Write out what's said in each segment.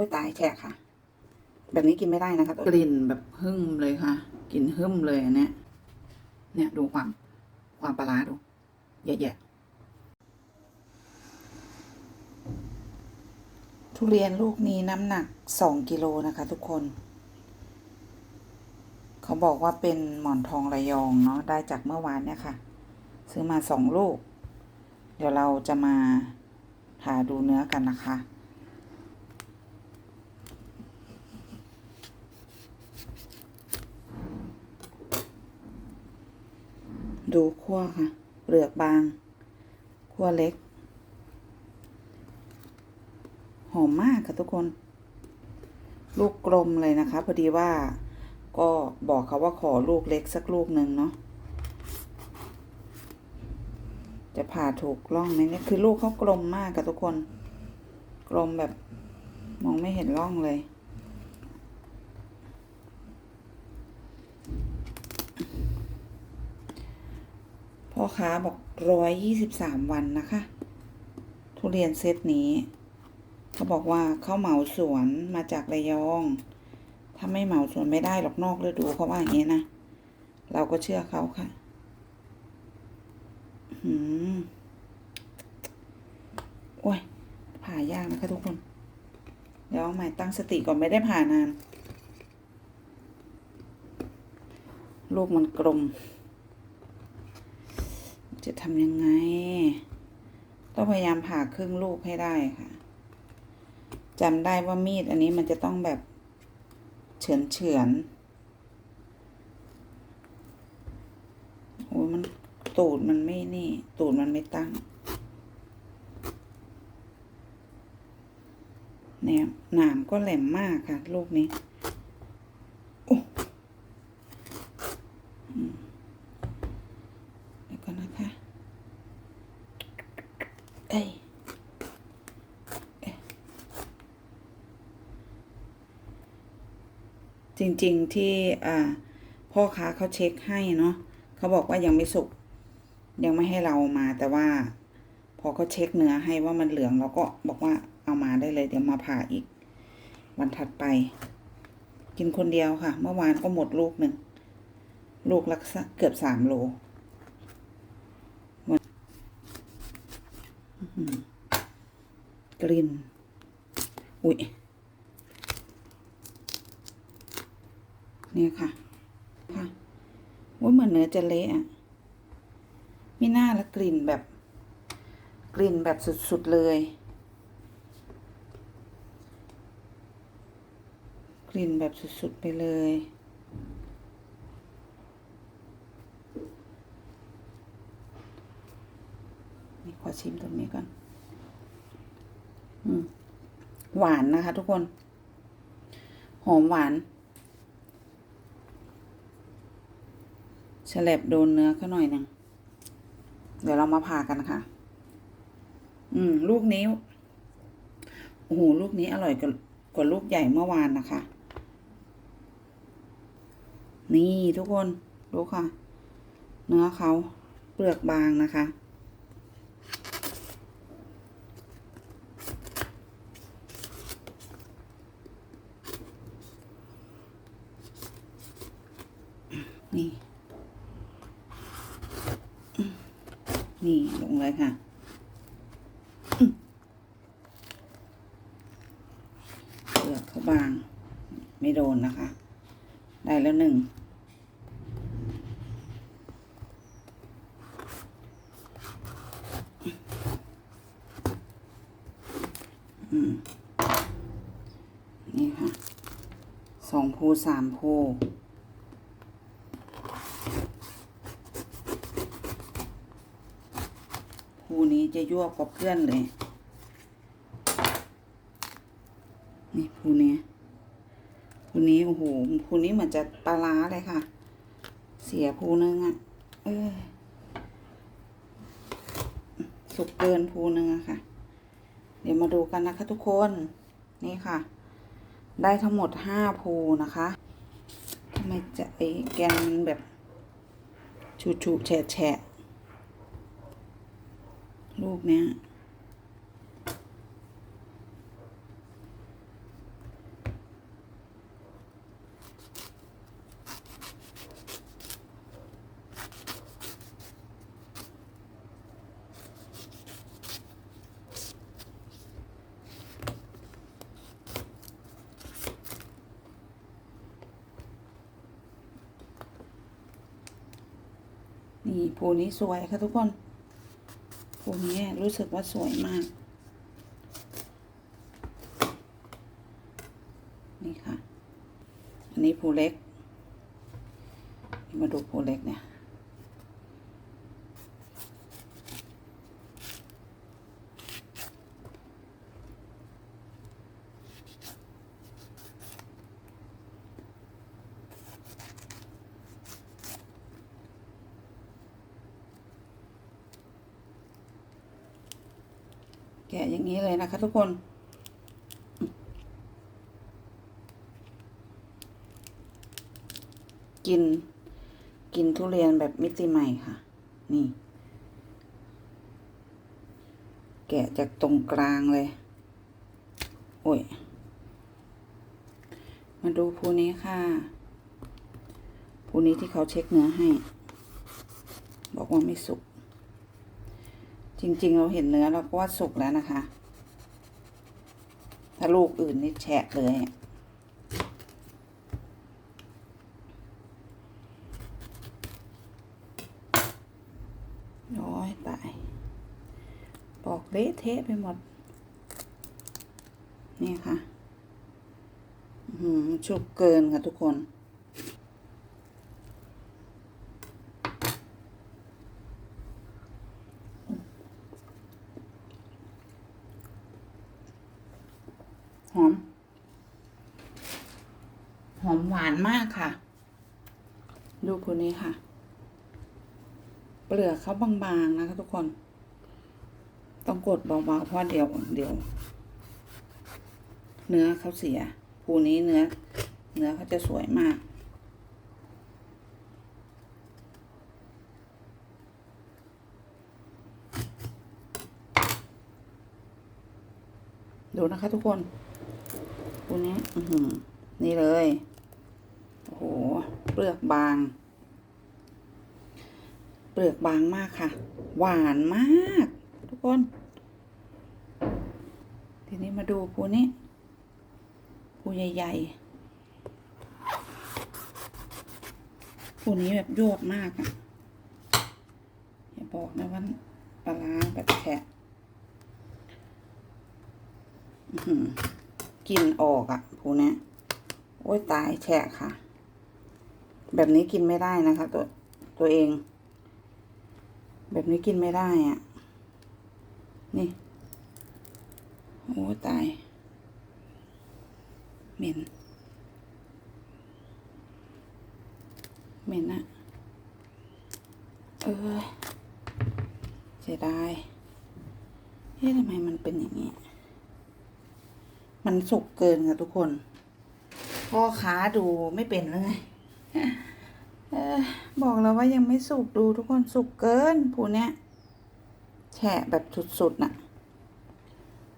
อ้ยตายแฉะค่ะ แบบนี้กินไม่ได้นะคะกลิ่นแบบหึ่มเลยค่ะกลิ่นหึ่มเลยอันเนี้ยเนี่ยดูความความปลาร้าดูแย่ๆทุเรียนลูกนี้น้ำหนักสองกิโลนะคะทุกคน เขาบอกว่าเป็นหมอนทองระยองเนาะได้จากเมื่อวานเนี่ยค่ะ ซื้อมาสองลูก เดี๋ยวเราจะมาผ่าดูเนื้อกันนะคะ ดูขั้วค่ะ เปลือกบางขั้วเล็ก หอมมากค่ะทุกคน ลูกกลมเลยนะคะ พอดีว่าก็บอกเขาว่าขอลูกเล็กสักลูกหนึ่งเนาะ จะผ่าถูกร่องไหมเนี่ยคือลูกเขากลมมากค่ะทุกคน กลมแบบมองไม่เห็นร่องเลย พ่อค้าบอกร้อยยี่สิบสามวันนะคะ ทุเรียนเซตนี้ เขาบอกว่าเขาเหมาสวนมาจากระยอง ถ้าไม่เหมาสวนไม่ได้หรอกนอกฤดูเขาว่าอย่างนี้นะ เราก็เชื่อเขาค่ะหืมโอ้ย ผ่ายากนะคะทุกคน เดี๋ยวเอาใหม่ตั้งสติก่อนไม่ได้ผ่านาน ลูกมันกลม จะทำยังไง ต้องพยายามผ่าครึ่งลูกให้ได้ค่ะจำได้ว่ามีดอันนี้มันจะต้องแบบเฉือนเฉือนโอ้ยมันตูดมันไม่นี่ ตูดมันไม่ตั้ง เนี่ยหนามก็แหลมมากค่ะ ลูกนี้โอ้อืมเดี๋ยวก่อนนะคะ เอ้ยเอ้ย จริงๆที่พ่อค้าเขาเช็คให้เนาะเขาบอกว่ายังไม่สุก ยังไม่ให้เรามาแต่ว่า พอเขาเช็คเนื้อให้ว่ามันเหลืองเราก็บอกว่าเอามาได้เลย เดี๋ยวมาผ่าอีก วันถัดไป กินคนเดียวค่ะ เมื่อวานก็หมดลูกหนึ่งลูกละสักเกือบสามโลกลิ่น อุ๊ย เนี่ยค่ะ ค่ะว่าเหมือนเนื้อจะเละอะไม่น่าและกลิ่นแบบ กลิ่นแบบสุด ๆ เลย กลิ่นแบบสุด ๆ ไปเลยนี่ขอชิมตรงนี้ก่อนอืมหวานนะคะทุกคน หอมหวาน ฉลบโดนเนื้อเขาหน่อยหนึ่ง เดี๋ยวเรามาผ่ากันค่ะ อืม ลูกนี้ โอ้โห ลูกนี้อร่อยกว่ากว่าลูกใหญ่เมื่อวานนะคะ นี่ทุกคน ดูค่ะ เนื้อเขาเปลือกบางนะคะ นี่ นี่ลง เลยค่ะอืมเปลือกเขาบาง ไม่โดนนะคะ ได้แล้วหนึ่ง นี่ค่ะ สองภูสามภู ภูนี้ จะยั่วกว่าเพื่อนเลย นี่ภูนี้ภูนี้โอ้โหภูนี้เหมือนจะปลาร้าเลยค่ะ เสียภูนึงอะ่ะ เออ สุกเกินภูนึงอะค่ะ เดี๋ยวมาดูกันนะคะทุกคน นี่ค่ะ ได้ทั้งหมดห้าภูนะคะทำไมจะไอแกนแบบชูชูๆแฉะแฉะ ลูกเนี้ยนี่ภูนี้สวยค่ะทุกคน ภูนี้รู้สึกว่าสวยมาก นี่ค่ะ อันนี้ผูเล็ก มาดูภูเล็กเนี่ย แกะอย่างนี้เลยนะคะทุกคนกิน กินทุเรียนแบบมิติใหม่ค่ะ นี่ แกะจากตรงกลางเลย โอ้ย มาดูภูนี้ค่ะภูนี้ที่เขาเช็คเนื้อให้ บอกว่าไม่สุก จริงๆ เราเห็นเนื้อเราก็ว่าสุกแล้วนะคะ ถ้าลูกอื่นนี่แฉะเลย โอ้ยตายปอกเละเทะไปหมด นี่ค่ะหือชุกเกินค่ะทุกคน หอม หอมหวานมากค่ะ ดูคนนี้ค่ะ เป ลือกเขาบางๆนะคะทุกคน ต้องกดเบาๆเพราะเดี๋ยวเดี๋ยว เนื้อเขาเสียภูนี้เนื้อ เนื้อเขาจะสวยมากดูนะคะทุกคนภูนี้ อือหือนี่เลย โอ้โห เปลือกบาง เปลือกบางมากค่ะ หวานมาก ทุกคน ทีนี้มาดูภูนี้ภูใหญ่ๆภูนี้แบบยวบมากอะ่ะอย่าบอกนะว่าปลาร้าแบบแฉะกลินออกอะ่ะภูนี้โอ้ยตายแฉะค่ะ แบบนี้กินไม่ได้นะคะ ตัวตัวเอง แบบนี้กินไม่ได้อะ่ะ นี่ โอ้ตาย เหม็น เหม็นอะเออเสียดายเฮ้ยทำไมมันเป็นอย่างนี้ มันสุกเกินค่ะทุกคน พ่อค้าดูไม่เป็นเลย เออบอกแล้วว่ายังไม่สุกดูทุกคนสุกเกินผูเนี้ยแฉะแบบสุดๆน่ะ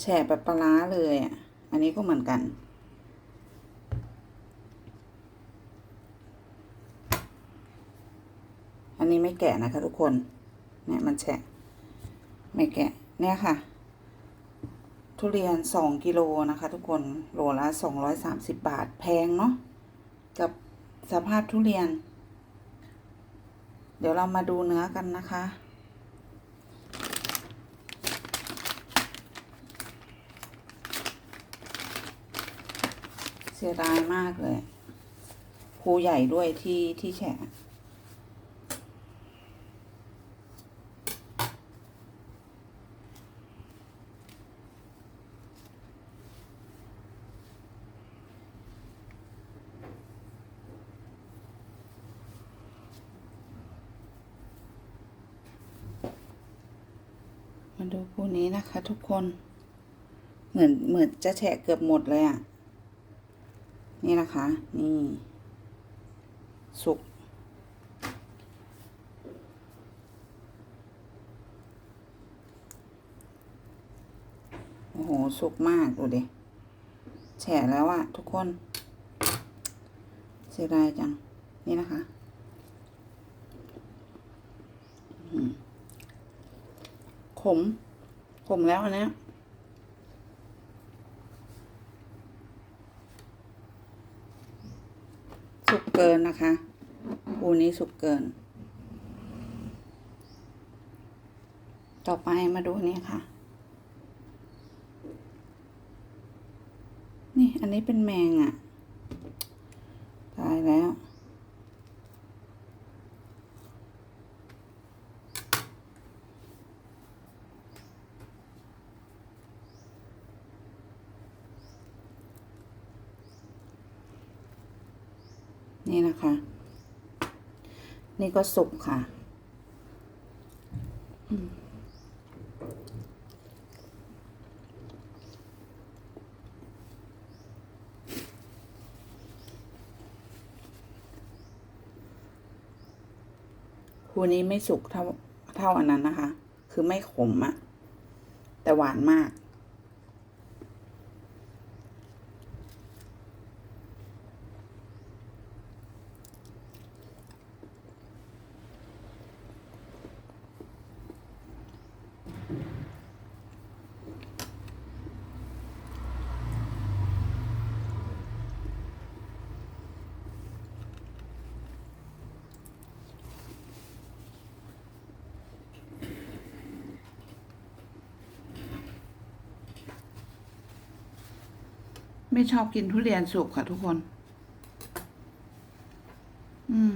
แฉะแบบปลาร้าเลยอะ อันนี้ก็เหมือนกัน อันนี้ไม่แกะนะคะทุกคน เนี่ยมันแฉะ ไม่แกะ เนี่ยค่ะ ทุเรียนสองกิโลนะคะ ทุกคน โลละสองร้อยสามสิบบาท แพงเนาะ กับสภาพทุเรียน เดี๋ยวเรามาดูเนื้อกันนะคะ เสียดายมากเลยครูใหญ่ด้วยที่ที่แฉะ ดูภูนี้นะคะทุกคน เหมือนเหมือนจะแฉะเกือบหมดเลยอะ่ะ นี่นะคะ นี่ สุก โอ้โห สุกมาก ดูดิ แฉะแล้วอะ ทุกคน เสียดายจัง นี่นะคะอืมข ม ขมแล้วอันนี้สุกเกินนะคะภูนี้สุกเกิน ต่อไปมาดูนี่ค่ะ นี่อันนี้เป็นแมงอะ่ะ ตายแล้ว นี่นะคะ นี่ก็สุกค่ะคูนี้ไม่สุกเท่าเท่าอันนั้นนะคะ คือไม่ขมอะแต่หวานมาก ไม่ชอบกินทุเรียนสุกค่ะทุกคน อืม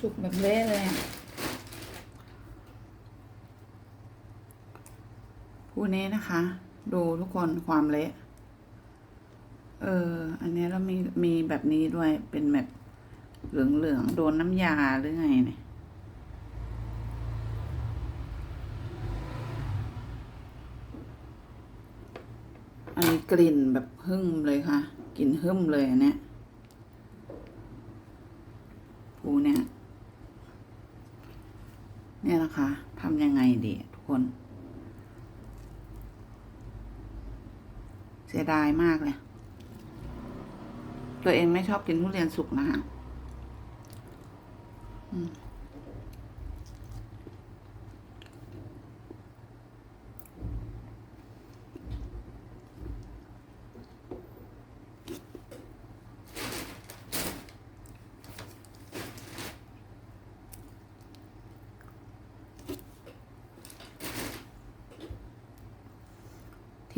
สุกแบบเละเลยผู้นี้นะคะ ดูทุกคนความเละ เออ อันนี้แล้วมีมีแบบนี้ด้วยเป็นแบบเหลืองๆโดนน้ำยาหรือไงเนี่ย อันนี้ กลิ่นแบบหึ่มเลยค่ะ กลิ่นหึ่มเลยอันเนี้ยปูเนี่ย เนี่ยนะคะทำยังไงดีทุกคน เสียดายมากเลย ตัวเองไม่ชอบกินทุเรียนสุกนะคะอืม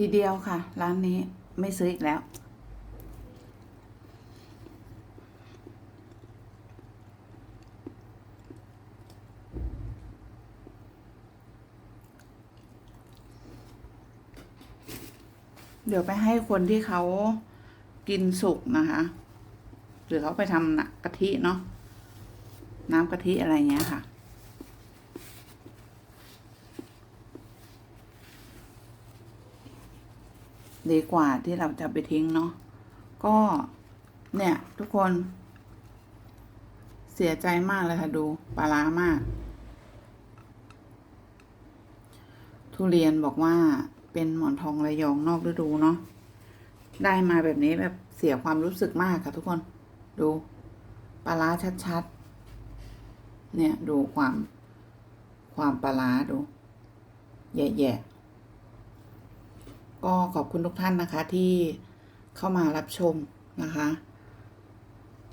ทีเดียวค่ะ ร้านนี้ไม่ซื้ออีกแล้ว เดี๋ยวไปให้คนที่เขากินสุกนะคะ หรือเขาไปทำกะทิเนาะน้ำกะทิอะไรเงี้ยค่ะ ดีกว่าที่เราจะไปทิ้งเนาะก็เนี่ย ทุกคน เสียใจมากเลยค่ะ ดูปลาร้ามาก ทุเรียนบอกว่าเป็นหมอนทองระยองนอกฤดูเนาะได้มาแบบนี้แบบเสียความรู้สึกมากค่ะทุกคน ดูปลาร้าชัดๆ เนี่ยดูความความปลาร้าดู แย่ๆ ก็ขอบคุณทุกท่านนะคะที่เข้ามารับชมนะคะ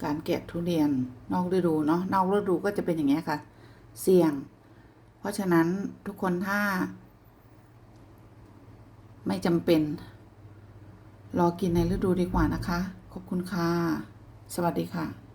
การแกะทุเรียนนอกฤดูเนาะนอกฤดูก็จะเป็นอย่างเงี้ยค่ะ เสี่ยง เพราะฉะนั้นทุกคนถ้า ไม่จำเป็น รอกินในฤดูดีกว่านะคะ ขอบคุณค่ะ สวัสดีค่ะ